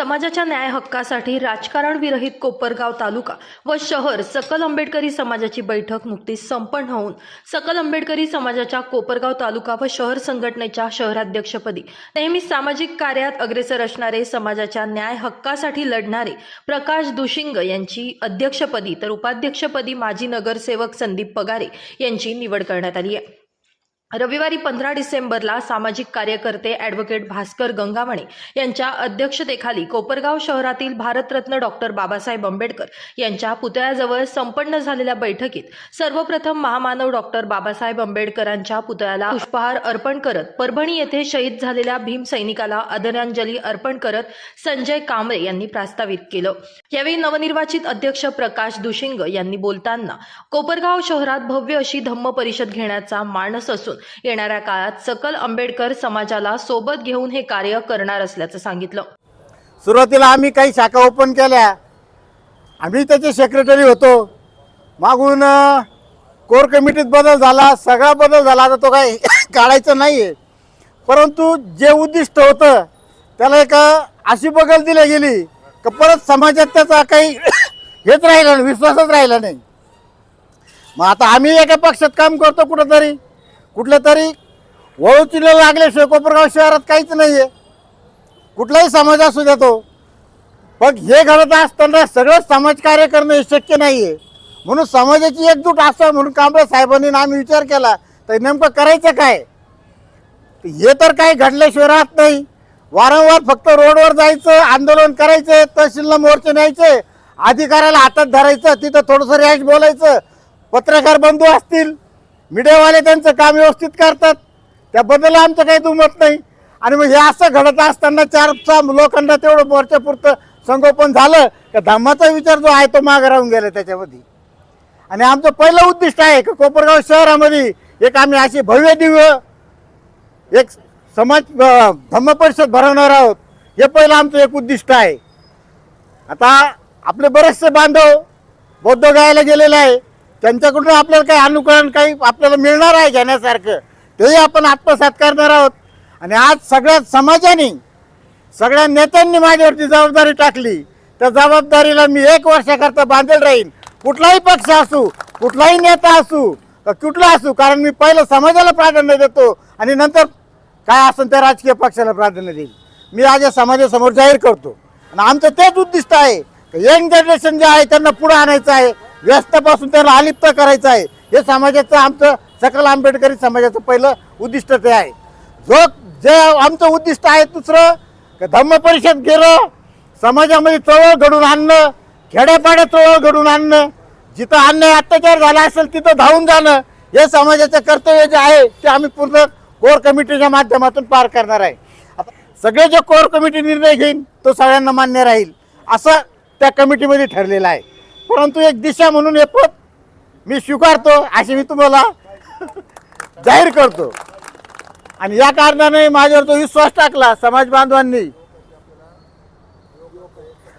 समाजाच्या न्याय हक्कासाठी राजकारण विरहित कोपरगाव तालुका व शहर सकल आंबेडकरी समाजाची बैठक नुकतीच संपन्न होऊन सकल आंबेडकरी समाजाच्या कोपरगाव तालुका व शहर संघटनेच्या शहराध्यक्षपदी नेहमी सामाजिक कार्यात अग्रेसर असणारे समाजाच्या न्याय हक्कासाठी लढणारे प्रकाश दुशिंग यांची अध्यक्षपदी तर उपाध्यक्षपदी माजी नगरसेवक संदीप पगारे यांची निवड करण्यात आली आहे. रविवारी पंधरा डिसेंबरला सामाजिक कार्यकर्ते ॲडव्होकेट भास्कर गंगावणे यांच्या अध्यक्षतेखाली कोपरगाव शहरातील भारतरत्न डॉक्टर बाबासाहेब आंबेडकर यांच्या पुतळ्याजवळ संपन्न झालेल्या बैठकीत सर्वप्रथम महामानव डॉक्टर बाबासाहेब आंबेडकरांच्या पुतळ्याला पुष्पहार अर्पण करत परभणी येथे शहीद झालेल्या भीम सैनिकाला आदरांजली अर्पण करत संजय कांबळे यांनी प्रस्तावित केलं. यावेळी नवनिर्वाचित अध्यक्ष प्रकाश दुशिंग यांनी बोलताना कोपरगाव शहरात भव्य अशी धम्म परिषद घेण्याचा मानस असून येणाऱ्या काळात सकल आंबेडकर समाजाला सोबत घेऊन हे कार्य करणार असल्याचं सांगितलं. सुरुवातीला आम्ही काही शाखा ओपन केल्या. आम्ही त्याचे सेक्रेटरी होतो. मागून कोर कमिटीत बदल झाला सगळा बदल झाला. आता तो काही काढायचं नाही आहे परंतु जे उद्दिष्ट होतं त्याला एक अशी बगल दिली गेली का परत समाजात त्याचा काही हेच राहिला नाही विश्वासच राहिला नाही. मग आता आम्ही एका पक्षात काम करतो कुठंतरी. कुठल्या तरी वळूचिला लागल्याशिवाय कोपरगाव शहरात काहीच नाही आहे कुठलाही समाज असू द्या तो. पण हे घडत असताना सगळं समाजकार्य करणं हे शक्य नाही आहे म्हणून समाजाची एकजूट असावं म्हणून कांबळे साहेबांनी आम्ही विचार केला तर नेमकं करायचं काय? हे तर काही घडल्याशिवाय राहत नाही. वारंवार फक्त रोडवर जायचं आंदोलन करायचं तहसीलला मोर्चे न्यायचे अधिकाऱ्याला हातात धरायचं तिथं थोडंसं रॅश बोलायचं पत्रकार बंधू असतील मीडियावाले त्यांचं काम व्यवस्थित करतात. त्याबद्दल आमचं काही दुमत नाही. आणि मग हे असं घडत असताना चार सहा लोकांना तेवढं मोर्चापुरतं संगोपन झालं का धम्माचा विचार जो आहे तो मागं राहून गेला त्याच्यामध्ये. आणि आमचं पहिलं उद्दिष्ट आहे की कोपरगाव शहरामध्ये एक आम्ही अशी भव्य दिव्य एक समाज धम्म परिषद भरवणार आहोत. हे पहिलं आमचं एक उद्दिष्ट आहे. आता आपले बरेचसे बांधव बौद्ध गायला गेलेले आहे त्यांच्याकडून आपल्याला काही अनुकरण काही आपल्याला मिळणार आहे घेण्यासारखं. तेही आपण आत्मसात करणार आहोत. आणि आज सगळ्या समाजाने सगळ्या नेत्यांनी माझ्यावरती जबाबदारी टाकली. त्या जबाबदारीला मी एक वर्षाकरता बांधेल राहीन. कुठलाही पक्ष असू कुठलाही नेता असू कुठला असू कारण मी पहिलं समाजाला प्राधान्य देतो आणि नंतर काय असेल त्या राजकीय पक्षाला प्राधान्य देईल मी आज या समाजासमोर जाहीर करतो. आणि आमचं तेच उद्दिष्ट आहे यंग जनरेशन जे आहे त्यांना पुढे आणायचं आहे. व्यस्तपासून त्यांना अलिप्त करायचं आहे. हे समाजाचं आमचं सकल आंबेडकरी समाजाचं पहिलं उद्दिष्ट ते आहे. जो जे आमचं उद्दिष्ट आहे दुसरं धम्म परिषद गेलं समाजामध्ये चळवळ घडून आणणं खेड्यापाड्या चळवळ घडून आणणं जिथं अन्याय अत्याचार झाला असेल तिथं धावून जाणं हे समाजाचं कर्तव्य जे आहे ते आम्ही पूर्ण कोर कमिटीच्या माध्यमातून पार करणार आहे. सगळे जे कोर कमिटी निर्णय घेईन तो सगळ्यांना मान्य राहील. असं त्या कमिटीमध्ये ठरलेलं आहे. परंतु एक दिशा म्हणून हे पद मी स्वीकारतो असे मी तुम्हाला जाहीर करतो. आणि या कारणाने माझ्यावर तो विश्वास टाकला समाज बांधवांनी.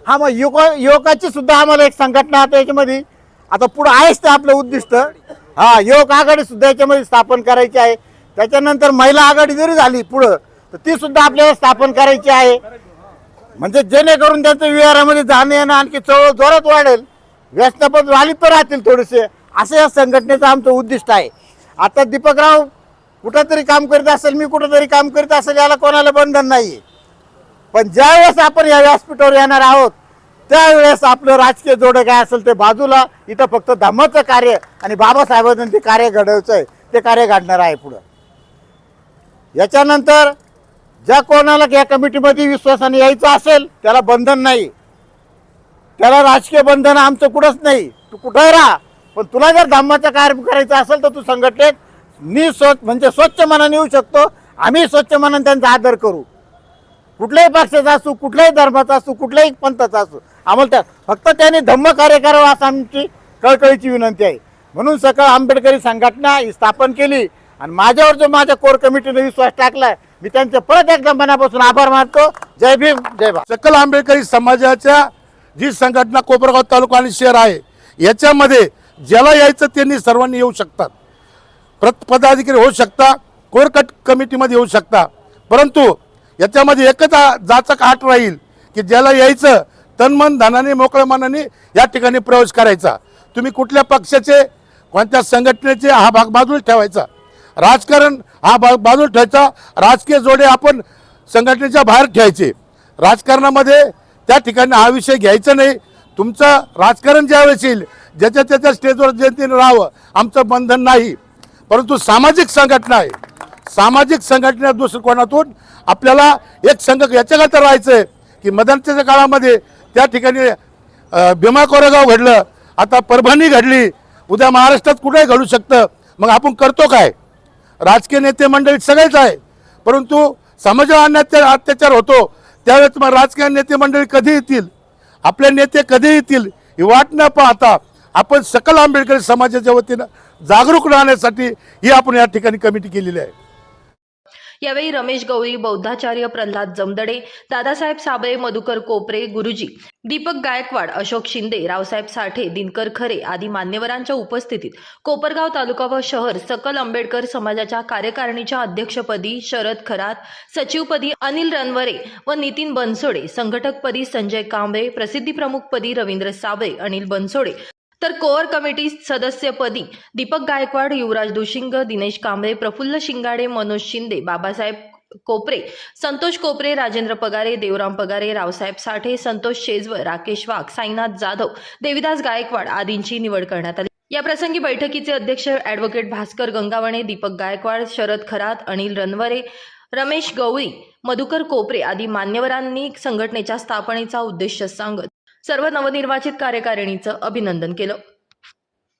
हा मग युवक युवकाची सुद्धा आम्हाला एक संघटना आता याच्यामध्ये आता पुढं आहेच ते आपलं उद्दिष्ट. हा युवक आघाडी सुद्धा याच्यामध्ये स्थापन करायची आहे. त्याच्यानंतर महिला आघाडी जरी झाली पुढं तर ती सुद्धा आपल्याला स्थापन करायची आहे. म्हणजे जेणेकरून त्यांचं विहारामध्ये जाणं येणं आणखी चळवळ जोरात वाढेल. व्यस्तपद झाली तर राहतील थोडेसे. असं या संघटनेचं आमचं उद्दिष्ट आहे. आता दीपकराव कुठंतरी काम करीत असेल मी कुठंतरी काम करीत असेल याला कोणाला बंधन नाही पण ज्यावेळेस आपण या व्यासपीठावर येणार आहोत त्यावेळेस आपलं राजकीय जोडं काय असेल ते बाजूला इथं फक्त धम्माचं कार्य आणि बाबासाहेबांचं ते कार्य घडवायचं आहे ते कार्य घडणार आहे पुढं. याच्यानंतर ज्या कोणाला या कमिटीमध्ये विश्वासाने यायचं असेल त्याला बंधन नाही. त्याला राजकीय बंधन आमचं कुठंच नाही. तू कुठंही राहा. पण तुला जर धम्माचा कार्य करायचं असेल तर तू संघटनेत निस्व म्हणजे स्वच्छ मनाने येऊ शकतो. आम्ही स्वच्छ मनाने त्यांचा आदर करू. कुठल्याही पक्षाचा असू कुठल्याही धर्माचा असू कुठल्याही पंथाचा असू आम्हाला त्या फक्त त्यांनी धम्म कार्य करावं असं आमची कळकळीची विनंती आहे. म्हणून सकाळ आंबेडकरी संघटना ही स्थापन केली आणि माझ्यावर जो माझ्या कोर कमिटीने विश्वास टाकलाय मी त्यांचे परत एकदा मनापासून आभार मानतो. जय भीम जय भा सकल आंबेडकरी समाजाच्या जी संघटना कोपरगाव तालुका आणि शहर आहे. याच्यामध्ये ज्याला यायचं त्यांनी सर्वांनी येऊ शकतात. प्रत पदाधिकारी होऊ शकता कोर कट कमिटीमध्ये येऊ शकता. परंतु याच्यामध्ये एकच जाचक आठ राहील की ज्याला यायचं तनमन धनाने मोकळ्या मनाने या ठिकाणी प्रवेश करायचा. तुम्ही कुठल्या पक्षाचे कोणत्या संघटनेचे हा भाग बाजूला ठेवायचा. राजकारण हा भाग बाजूला ठेवायचा. राजकीय जोडे आपण संघटनेच्या बाहेर ठेवायचे. राजकारणामध्ये त्या ठिकाणी हा विषय घ्यायचा नाही. तुमचं राजकारण ज्यावेळेस येईल ज्याच्या त्याच्या स्टेजवर जनतेने राहावं आमचं बंधन नाही. परंतु सामाजिक संघटना आहे. सामाजिक संघटना दृष्टिकोनातून आपल्याला एक संघ याच्याकरता राहायचं आहे की मदनच्या काळामध्ये त्या ठिकाणी भीमा कोरेगाव घडलं आता परभणी घडली उद्या महाराष्ट्रात कुठेही घडू शकतं. मग आपण करतो काय? राजकीय नेते मंडळी सगळेच आहे. परंतु समाजावर अन्यात्याचार अत्याचार होतो. त्यावेळेस मग राजकीय नेते मंडळी कधी येतील? आपले नेते कधी येतील? ही वाट न पाहता आपण सकल आंबेडकरी समाजाच्या वतीनं जागरूक राहण्यासाठी ही आपण या ठिकाणी कमिटी केलेली आहे. यावेळी रमेश गौरी बौद्धाचार्य प्रल्हाद जमदडे दादासाहेब साबळे मधुकर कोपरे गुरुजी दीपक गायकवाड अशोक शिंदे रावसाहेब साठे दिनकर खरे आदी मान्यवरांच्या उपस्थितीत कोपरगाव तालुका व शहर सकल आंबेडकर समाजाच्या कार्यकारिणीच्या अध्यक्षपदी शरद खरात सचिवपदी अनिल रनवरे व नितीन बनसोडे संघटकपदी संजय कांबळे प्रसिद्धी प्रमुखपदी रवींद्र साबळे अनिल बनसोडे तर कोअर कमिटी सदस्यपदी दीपक गायकवाड युवराज दुशिंग दिनेश कांबळे प्रफुल्ल शिंगाडे मनोज शिंदे बाबासाहेब कोपरे संतोष कोपरे राजेंद्र पगारे देवराम पगारे रावसाहेब साठे संतोष शेजवर राकेश वाघ साईनाथ जाधव देविदास गायकवाड आदींची निवड करण्यात आली. या प्रसंगी बैठकीचे अध्यक्ष ॲडव्होकेट भास्कर गंगावणे दीपक गायकवाड शरद खरात अनिल रनवरे रमेश गवळी मधुकर कोपरे आदी मान्यवरांनी संघटनेच्या स्थापनेचा उद्देश सांगत सर्व नवनिर्वाचित कार्यकारिणीचं अभिनंदन केलं.